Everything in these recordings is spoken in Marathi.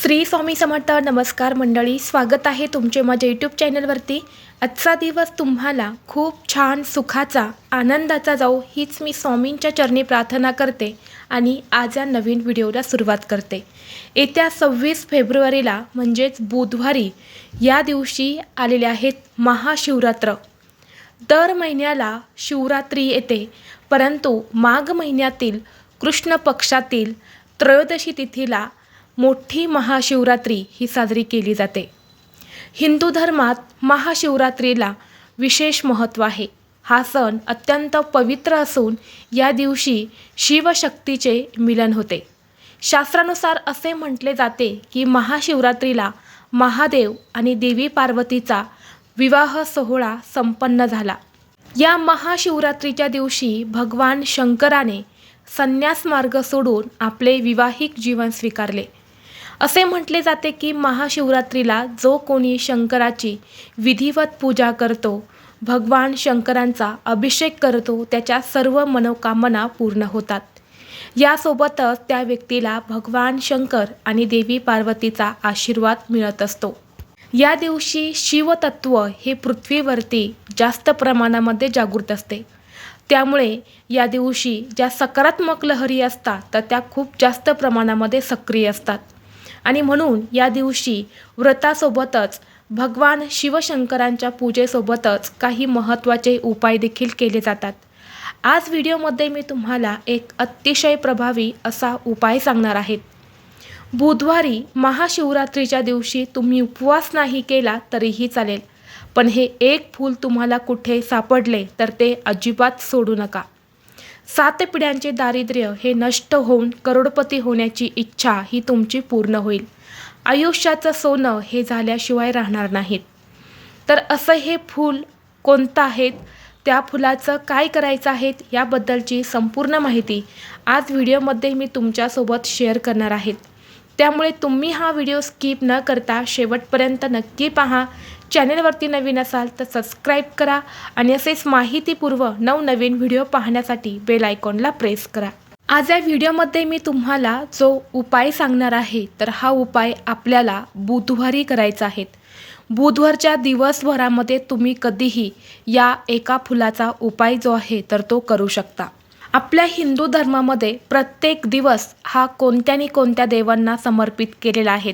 श्री स्वामी समर्थ नमस्कार मंडळी स्वागत आहे तुमचे माझ्या यूट्यूब चॅनलवरती आजचा दिवस तुम्हाला खूप छान सुखाचा आनंदाचा जाऊ हीच मी स्वामींच्या चरणी प्रार्थना करते आणि आज या नवीन व्हिडिओला सुरुवात करते. येत्या सव्वीस फेब्रुवारीला म्हणजेच बुधवारी या दिवशी आलेले आहेत महाशिवरात्र. दर महिन्याला शिवरात्री येते परंतु माघ महिन्यातील कृष्ण पक्षातील त्रयोदशी तिथीला मोठी महाशिवरात्री ही साजरी केली जाते. हिंदू धर्मात महाशिवरात्रीला विशेष महत्त्व आहे. हा सण अत्यंत पवित्र असून या दिवशी शिवशक्तीचे मिलन होते. शास्त्रानुसार असे म्हटले जाते की महाशिवरात्रीला महादेव आणि देवी पार्वतीचा विवाह सोहळा संपन्न झाला. या महाशिवरात्रीच्या दिवशी भगवान शंकराने संन्यास मार्ग सोडून आपले विवाहिक जीवन स्वीकारले. असे म्हटले जाते की महाशिवरात्रीला जो कोणी शंकराची विधिवत पूजा करतो भगवान शंकरांचा अभिषेक करतो त्याच्या सर्व मनोकामना पूर्ण होतात. यासोबतच त्या व्यक्तीला भगवान शंकर आणि देवी पार्वतीचा आशीर्वाद मिळत असतो. या दिवशी शिवतत्व हे पृथ्वीवरती जास्त प्रमाणामध्ये जागृत असते. त्यामुळे या दिवशी ज्या सकारात्मक लहरी असतात तर त्या खूप जास्त प्रमाणामध्ये सक्रिय असतात. आणि म्हणून या दिवशी व्रतासोबतच भगवान शिवशंकरांच्या पूजेसोबतच काही महत्त्वाचे उपाय देखील केले जातात. आज व्हिडिओमध्ये मी तुम्हाला एक अतिशय प्रभावी असा उपाय सांगणार आहेत बुधवारी महाशिवरात्रीच्या दिवशी तुम्ही उपवास नाही केला तरीही चालेल पण हे एक फूल तुम्हाला कुठे सापडले तर ते अजिबात सोडू नका. सात पिढ्यांचे दारिद्र्य हे नष्ट होऊन करोडपती होण्याची इच्छा ही तुमची पूर्ण होईल. आयुष्याचं सोनं हे झाल्याशिवाय राहणार नाहीत. तर असं हे फूल कोणतं आहेत? त्या फुलाचं काय करायचं आहेत? याबद्दलची संपूर्ण माहिती आज व्हिडिओमध्ये मी तुमच्यासोबत शेअर करणार आहेत त्यामुळे तुम्ही हा व्हिडिओ स्किप न करता शेवटपर्यंत नक्की पहा. चॅनेलवरती नवीन असाल तर सबस्क्राईब करा आणि असेच माहितीपूर्व नवनवीन व्हिडिओ पाहण्यासाठी बेल आयकॉनला प्रेस करा. आज या व्हिडिओमध्ये मी तुम्हाला जो उपाय सांगणार आहे तर हा उपाय आपल्याला बुधवारी करायचा आहे. बुधवारच्या दिवसभरामध्ये तुम्ही कधीही या एका फुलाचा उपाय जो आहे तर तो करू शकता. आपल्या हिंदू धर्मामध्ये प्रत्येक दिवस हा कोणत्यानी कोणत्या देवांना समर्पित केलेला आहे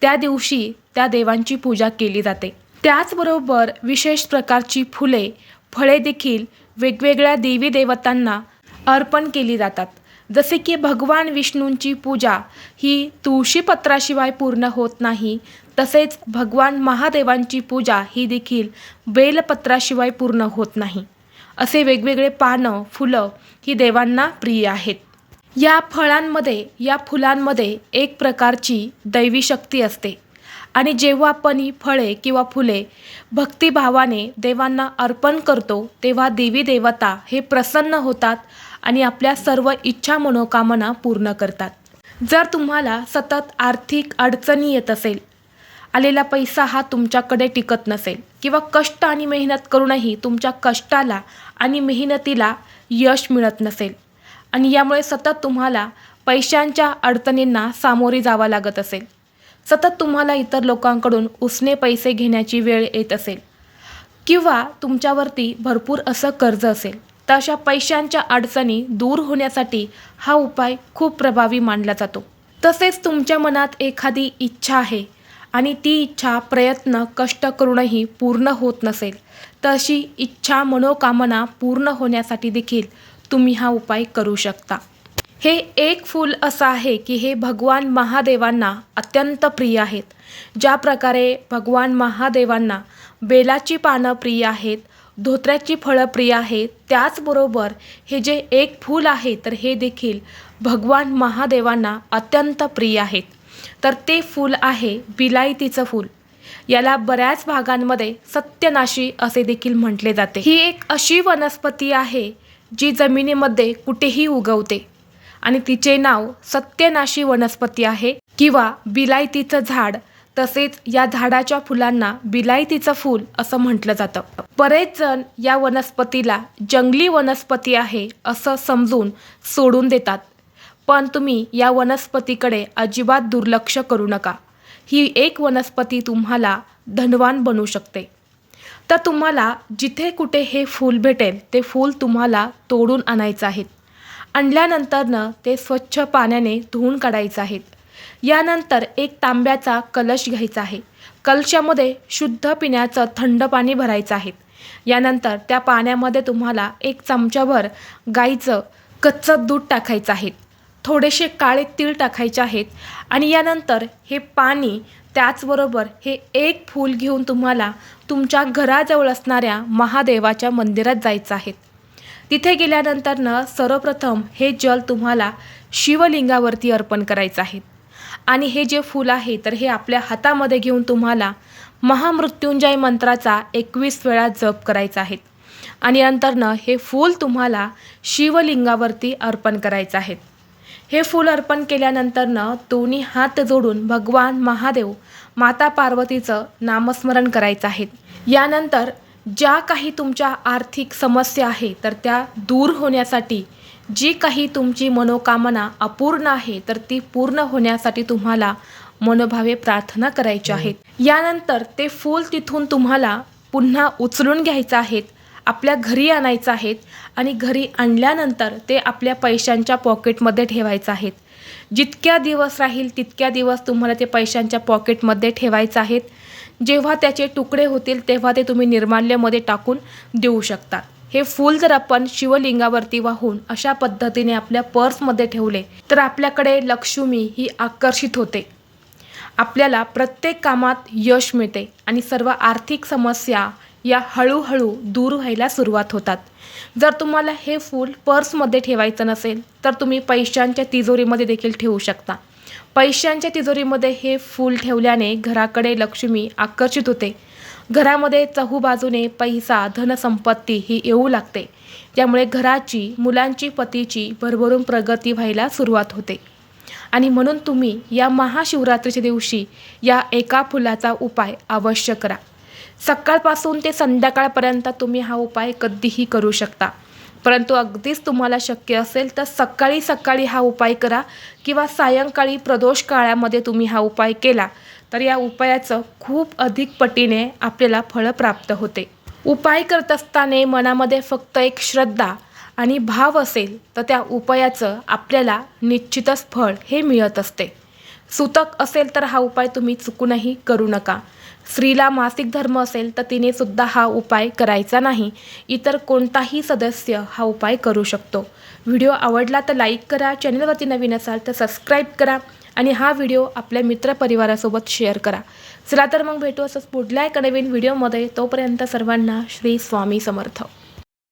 त्या दिवशी त्या देवांची पूजा केली जाते. त्याचबरोबर विशेष प्रकारची फुले फळे देखील वेगवेगळ्या देवी देवतांना अर्पण केली जातात. जसे की भगवान विष्णूंची पूजा ही तुळशीपत्राशिवाय पूर्ण होत नाही तसेच भगवान महादेवांची पूजा ही देखील बेलपत्राशिवाय पूर्ण होत नाही. असे वेगवेगळे पानं फुलं ही देवांना प्रिय आहेत. या फळांमध्ये या फुलांमध्ये एक प्रकारची दैवी शक्ती असते. आणि जेव्हा आपण ही फळे किंवा फुले भक्तिभावाने देवांना अर्पण करतो तेव्हा देवी देवता हे प्रसन्न होतात आणि आपल्या सर्व इच्छा मनोकामना पूर्ण करतात. जर तुम्हाला सतत आर्थिक अडचणी येत असेल आलेला पैसा हा तुमच्याकडे टिकत नसेल. किंवा कष्ट आणि मेहनत करूनही तुमच्या कष्टाला आणि मेहनतीला यश मिळत नसेल. आणि यामुळे सतत तुम्हाला पैशांच्या अडचणींना सामोरे जावं लागत असेल. सतत तुम्हाला इतर लोकांकडून उसने पैसे घेण्याची वेळ येत असेल. किंवा तुमच्यावरती भरपूर असं कर्ज असेल. तर अशा पैशांच्या अडचणी दूर होण्यासाठी हा उपाय खूप प्रभावी मानला जातो. तसेच तुमच्या मनात एखादी इच्छा आहे. आणि ती इच्छा प्रयत्न कष्ट करूनही पूर्ण होत नसेल तशी इच्छा मनोकामना पूर्ण होण्यासाठी देखील तुम्ही हा उपाय करू शकता. हे एक फूल असं आहे की हे भगवान महादेवांना अत्यंत प्रिय आहेत. ज्या प्रकारे भगवान महादेवांना बेलाची पानं प्रिय आहेत धोत्र्याची फळं प्रिय आहेत त्याचबरोबर हे जे एक फूल आहे तर हे देखील भगवान महादेवांना अत्यंत प्रिय आहेत. तर ते फूल आहे बिलायतीचं फूल. याला बऱ्याच भागांमध्ये सत्यनाशी असे देखील म्हटले जाते. ही एक अशी वनस्पती आहे जी जमिनीमध्ये कुठेही उगवते. आणि तिचे नाव सत्यनाशी वनस्पती आहे किंवा बिलायतीचं झाड. तसेच या झाडाच्या फुलांना बिलायतीचं फूल असं म्हटलं जातं. बरेच जण या वनस्पतीला जंगली वनस्पती आहे असं समजून सोडून देतात. पण तुम्ही या वनस्पतीकडे अजिबात दुर्लक्ष करू नका. ही एक वनस्पती तुम्हाला धनवान बनू शकते. तर तुम्हाला जिथे कुठे हे फूल भेटेल ते फूल तुम्हाला तोडून आणायचं आहेत. आणल्यानंतरनं ते स्वच्छ पाण्याने धुवून काढायचं आहेत. यानंतर एक तांब्याचा कलश घ्यायचा आहे. कलशामध्ये शुद्ध पिण्याचं थंड पाणी भरायचं आहे. यानंतर त्या पाण्यामध्ये तुम्हाला एक चमचाभर गाईचं कच्चं दूध टाकायचं आहे. थोडेसे काळे तीळ टाकायचे आहेत आणि यानंतर हे पाणी त्याचबरोबर हे एक फूल घेऊन तुम्हाला तुमच्या घराजवळ असणाऱ्या महादेवाच्या मंदिरात जायचं आहे. तिथे गेल्यानंतरनं सर्वप्रथम हे जल तुम्हाला शिवलिंगावरती अर्पण करायचं आहे. आणि हे जे फूल आहे तर हे आपल्या हातामध्ये घेऊन तुम्हाला महामृत्युंजय मंत्राचा एकवीस वेळा जप करायचा आहे. आणि नंतरनं हे फूल तुम्हाला शिवलिंगावरती अर्पण करायचं आहे. हे फूल अर्पण केल्यानंतरनं दोन्ही हात जोडून भगवान महादेव माता पार्वतीचं नामस्मरण करायचं आहे. यानंतर ज्या काही तुमच्या आर्थिक समस्या आहे तर त्या दूर होण्यासाठी जी काही तुमची मनोकामना अपूर्ण आहे तर ती पूर्ण होण्यासाठी तुम्हाला मनोभावे प्रार्थना करायची आहेत. यानंतर ते फूल तिथून तुम्हाला पुन्हा उचलून घ्यायचं आहेत. आपल्या घरी आणायचं आहेत आणि घरी आणल्यानंतर ते आपल्या पैशांच्या पॉकेटमध्ये ठेवायचं आहेत. जितक्या दिवस राहील तितक्या दिवस तुम्हाला ते पैशांच्या पॉकेटमध्ये ठेवायचं आहेत. जेव्हा त्याचे तुकडे होतील तेव्हा ते तुम्ही निर्माल्यमध्ये टाकून देऊ शकता. हे फूल जर आपण शिवलिंगावरती वाहून अशा पद्धतीने आपल्या पर्समध्ये ठेवले तर आपल्याकडे लक्ष्मी ही आकर्षित होते. आपल्याला प्रत्येक कामात यश मिळते आणि सर्व आर्थिक समस्या या हळूहळू दूर व्हायला सुरुवात होतात. जर तुम्हाला हे फूल पर्समध्ये ठेवायचं नसेल तर तुम्ही पैशांच्या तिजोरीमध्ये देखील ठेवू शकता. पैशांच्या तिजोरीमध्ये हे फूल ठेवल्याने घराकडे लक्ष्मी आकर्षित होते. घरामध्ये चहूबाजूने पैसा धनसंपत्ती ही येऊ लागते. त्यामुळे घराची मुलांची पतीची भरभरून प्रगती व्हायला सुरुवात होते. आणि म्हणून तुम्ही या महाशिवरात्रीच्या दिवशी या एका फुलाचा उपाय अवश्य करा. सकाळपासून ते संध्याकाळपर्यंत तुम्ही हा उपाय कधीही करू शकता. परंतु अगदीच तुम्हाला शक्य असेल तर सकाळी सकाळी हा उपाय करा किंवा सायंकाळी प्रदोष काळामध्ये तुम्ही हा उपाय केला तर या उपायाचं खूप अधिक पटीने आपल्याला फळं प्राप्त होते. उपाय करत असताना मनामध्ये फक्त एक श्रद्धा आणि भाव असेल तर त्या उपायाचं आपल्याला निश्चितच फळ हे मिळत असते. सुतक असेल तर हा उपाय तुम्ही चुकूनही करू नका. स्त्रीला मासिक धर्म असेल तर तिने सुद्धा हा उपाय करायचा नाही. इतर कोणताही सदस्य हा उपाय करू शकतो. व्हिडिओ आवडला तर लाईक करा चॅनलवरती नवीन असाल तर सबस्क्राईब करा आणि हा व्हिडिओ आपल्या मित्रपरिवारासोबत शेअर करा. चला तर मग भेटू असंच पुढल्या एका नवीन व्हिडिओमध्ये. तोपर्यंत सर्वांना श्री स्वामी समर्थ.